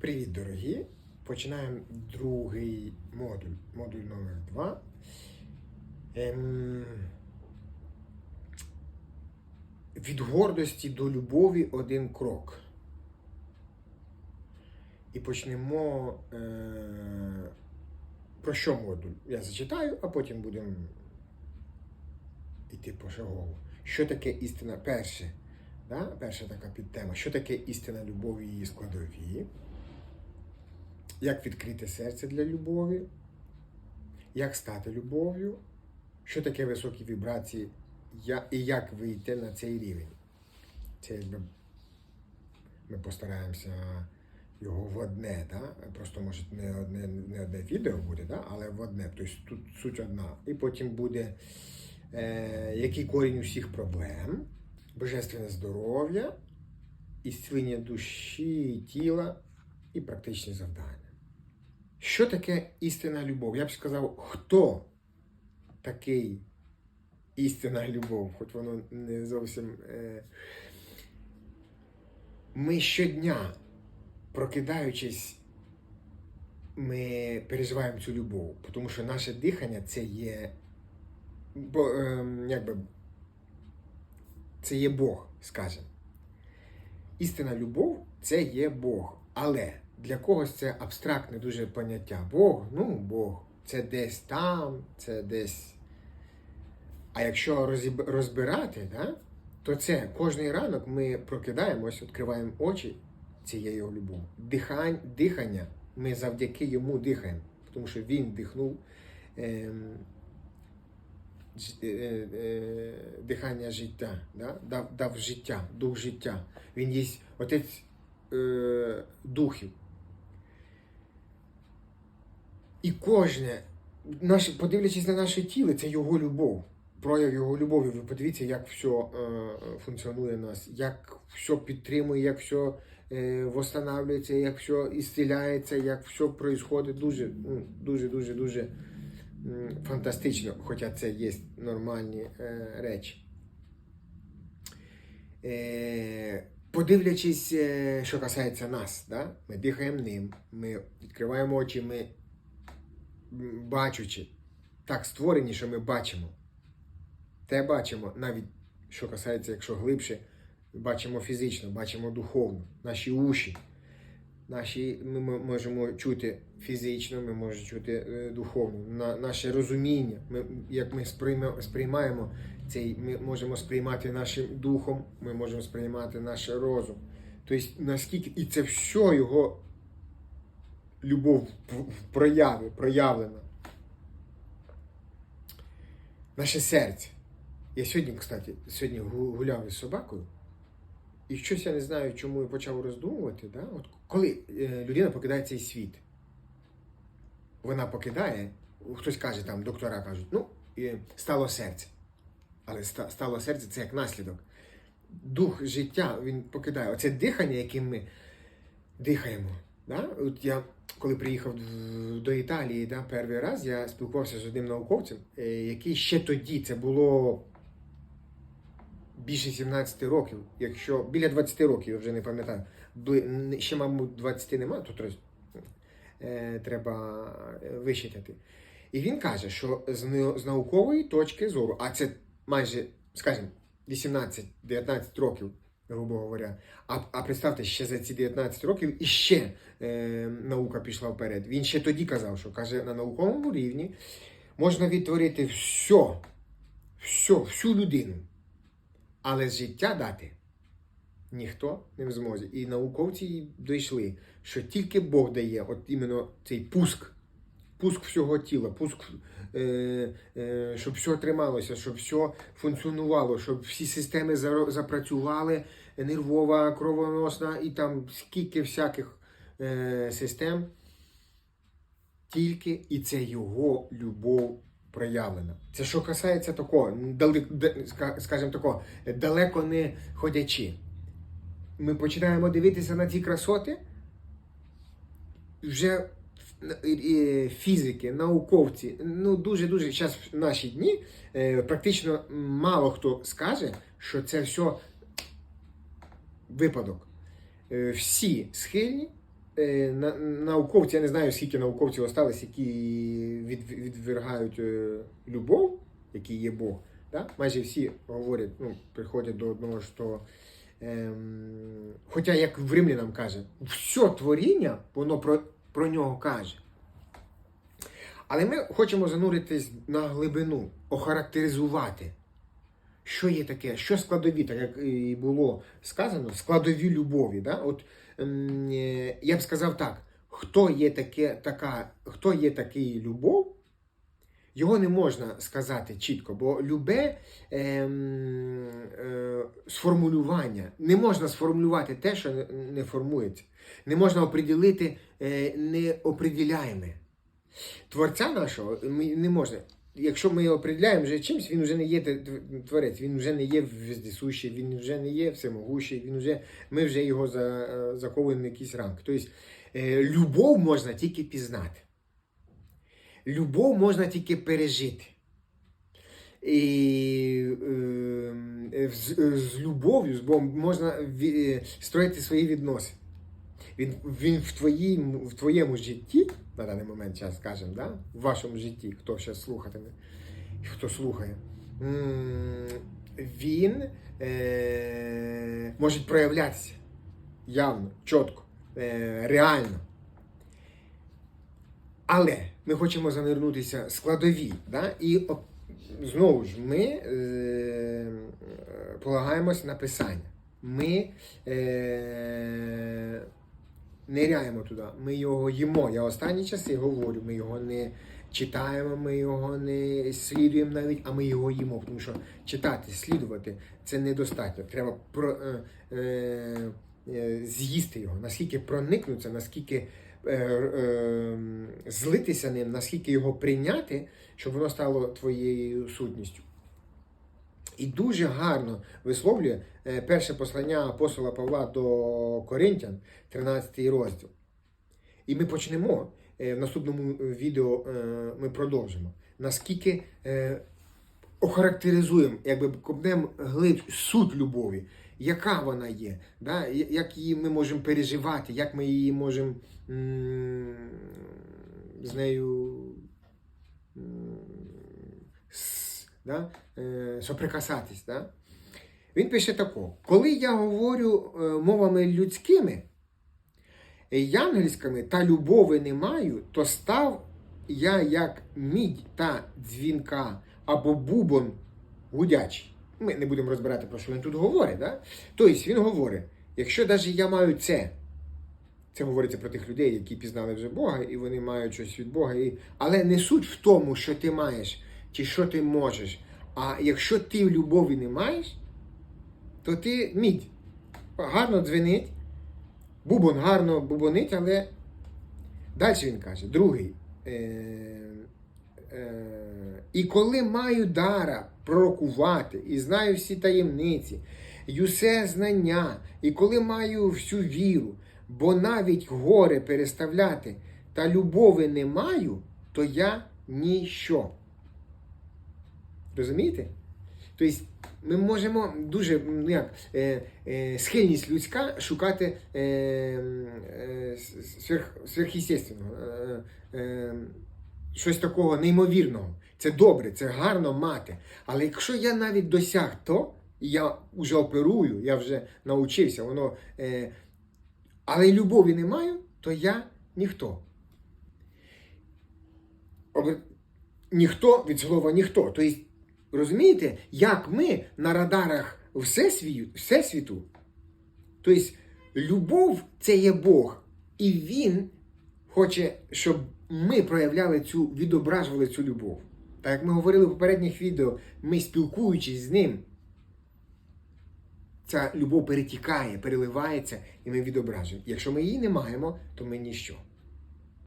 Привіт, дорогі! Починаємо другий модуль, модуль номер 2. Ем... Від гордості до любові один крок. І почнемо. Е... Про що модуль? Я зачитаю, а потім будемо йти пошагово. Що таке істина? Перше, да? перша така підтема. Що таке істина любові і її складові? Як відкрити серце для любові? Як стати любов'ю? Що таке високі вібрації? І як вийти на цей рівень? Це якби ми постараємося його в одне, да? просто може не одне, не одне відео буде, да? але в одне. Тобто тут суть одна. І потім буде е, який корінь усіх проблем, божественне здоров'я, ісцілення душі, тіла і практичні завдання. Що таке істинна любов? Я б сказав, хто такий істинна любов, хоч воно не зовсім. Е... Ми щодня, прокидаючись, ми переживаємо цю любов, тому що наше дихання це є. Бо, е, якби, це є Бог, скажімо. Істинна любов це є Бог. Але для когось це абстрактне дуже поняття. Бог, ну Бог, це десь там, це десь. А якщо розбирати, да, то це кожний ранок ми прокидаємось, відкриваємо очі, це є його любов. Дихань, дихання, ми завдяки йому дихаємо, тому що він дихнув. Ем, ж- е, е, дихання життя, да? дав, дав життя, дух життя. Він є отець е, духів. І кожне, наше, подивлячись на наше тіло, це його любов. Прояв його любові. Ви подивіться, як все е, функціонує в нас, як все підтримує, як все е, восстанавлюється, як все ісціляється, як все відбувається. Дуже, ну, дуже, дуже, дуже фантастично, хоча це є нормальні е, речі. Е, подивлячись, е, що касається нас, да? ми дихаємо ним, ми відкриваємо очі, ми бачучи, так створені, що ми бачимо. Те бачимо, навіть що касається, якщо глибше, бачимо фізично, бачимо духовно, наші уші. Наші, ми можемо чути фізично, ми можемо чути е, духовно, на, наше розуміння, ми, як ми сприймаємо цей, ми можемо сприймати нашим духом, ми можемо сприймати наш розум. Тобто, наскільки, і це все його любов прояві, проявлена. Наше серце. Я сьогодні, кстати, сьогодні гуляв із собакою, і щось я не знаю, чому я почав роздумувати. Да? От коли е, людина покидає цей світ, вона покидає, хтось каже, там доктора кажуть, ну, стало серце. Але стало серце це як наслідок. Дух життя він покидає. Оце дихання, яким ми дихаємо. Да? От я коли приїхав до Італії да, перший раз, я спілкувався з одним науковцем, е, який ще тоді це було більше 17 років, якщо біля 20 років, я вже не пам'ятаю. Ще, мабуть, 20 немає, то е, треба е, вищитати. І він каже, що з наукової точки зору, а це майже, скажімо, 18-19 років, грубо говоря. А, а представте, ще за ці 19 років іще е, наука пішла вперед. Він ще тоді казав, що каже, на науковому рівні можна відтворити все, все, всю людину, але життя дати ніхто не в змозі. І науковці дійшли, що тільки Бог дає от іменно цей пуск, пуск всього тіла, пуск, е, е, щоб все трималося, щоб все функціонувало, щоб всі системи запрацювали, нервова, кровоносна і там скільки всяких е, систем. Тільки і це його любов проявлена. Це що касається такого, скажімо такого, далеко не ходячи. Ми починаємо дивитися на ці красоти, вже фізики, науковці, ну дуже-дуже зараз в наші дні е, практично мало хто скаже, що це все випадок. Е, Всі схильні е, науковці, я не знаю, скільки науковців осталось, які відвергають любов, який є Бог. Да? Майже всі говорять, ну, приходять до одного, що. Ем, хоча, як в Римлянам каже, все творіння, воно про, про нього каже. Але ми хочемо зануритись на глибину, охарактеризувати, що є таке, що складові, так як і було сказано, складові любові. Да? От, е, я б сказав так: хто є, таке, така, хто є такий любов, його не можна сказати чітко, бо любе ем, сформулювання не можна сформулювати те, що не, формується. Не можна оприділити е, неоприділяєме. Творця нашого не можна. Якщо ми його определяємо вже чимось, він вже не є творець, він вже не є вездесущий, він вже не є всемогущий, він вже, ми вже його за, е, заковуємо в якийсь ранг. Тобто е, любов можна тільки пізнати. Любов можна тільки пережити. І е, з, з любов'ю, з Богом можна е, строїти свої відносини. Він, він в, твоїм, в твоєму житті, на даний момент, час скажемо, да? в вашому житті, хто зараз слухатиме, хто слухає, він е, може проявлятися явно, чітко, е, реально. Але ми хочемо занирнутися складові. Да? І знову ж ми е, полагаємось на писання. Ми е, ниряємо туди, ми його їмо. Я останні часи говорю, ми його не читаємо, ми його не слідуємо навіть, а ми його їмо. Тому що читати, слідувати це недостатньо. Треба про, е, е, е, з'їсти його, наскільки проникнутися, наскільки е, е, злитися ним, наскільки його прийняти, щоб воно стало твоєю сутністю. І дуже гарно висловлює е, перше послання апостола Павла до Коринтян, 13 розділ. І ми почнемо в наступному відео ми продовжимо. Наскільки охарактеризуємо, якби копнемо глиб суть любові, яка вона є, да? як її ми можемо переживати, як ми її можемо з нею да? е, соприкасатись. Да? Він пише тако: коли я говорю е, мовами людськими, е, янгельськими та любови не маю, то став я як мідь та дзвінка або бубон гудячий. Ми не будемо розбирати, про що він тут говорить. Да? Тобто він говорить, якщо навіть я маю це, це говориться про тих людей, які пізнали вже Бога, і вони мають щось від Бога. І... Але не суть в тому, що ти маєш, чи що ти можеш. А якщо ти любові не маєш, то ти мідь. Гарно дзвенить, бубон гарно бубонить, але далі він каже, другий. Е, е, і коли маю дара пророкувати, і знаю всі таємниці, і усе знання, і коли маю всю віру, бо навіть горе переставляти та любови не маю, то я ніщо. Розумієте? Тобто ми можемо дуже ну як, е, е, схильність людська шукати е, е, сверх, сверхъестественного, е, е, щось такого неймовірного. Це добре, це гарно мати. Але якщо я навіть досяг то, і я вже оперую, я вже навчився, воно, е, але любові не маю, то я ніхто. Ніхто від слова ніхто. Тобто, розумієте, як ми на радарах всесвіту, всесвіту, тобто любов це є Бог, і Він хоче, щоб ми проявляли цю, відображували цю любов. Так як ми говорили в попередніх відео, ми спілкуючись з ним, ця любов перетікає, переливається, і ми відображуємо. Якщо ми її не маємо, то ми ніщо.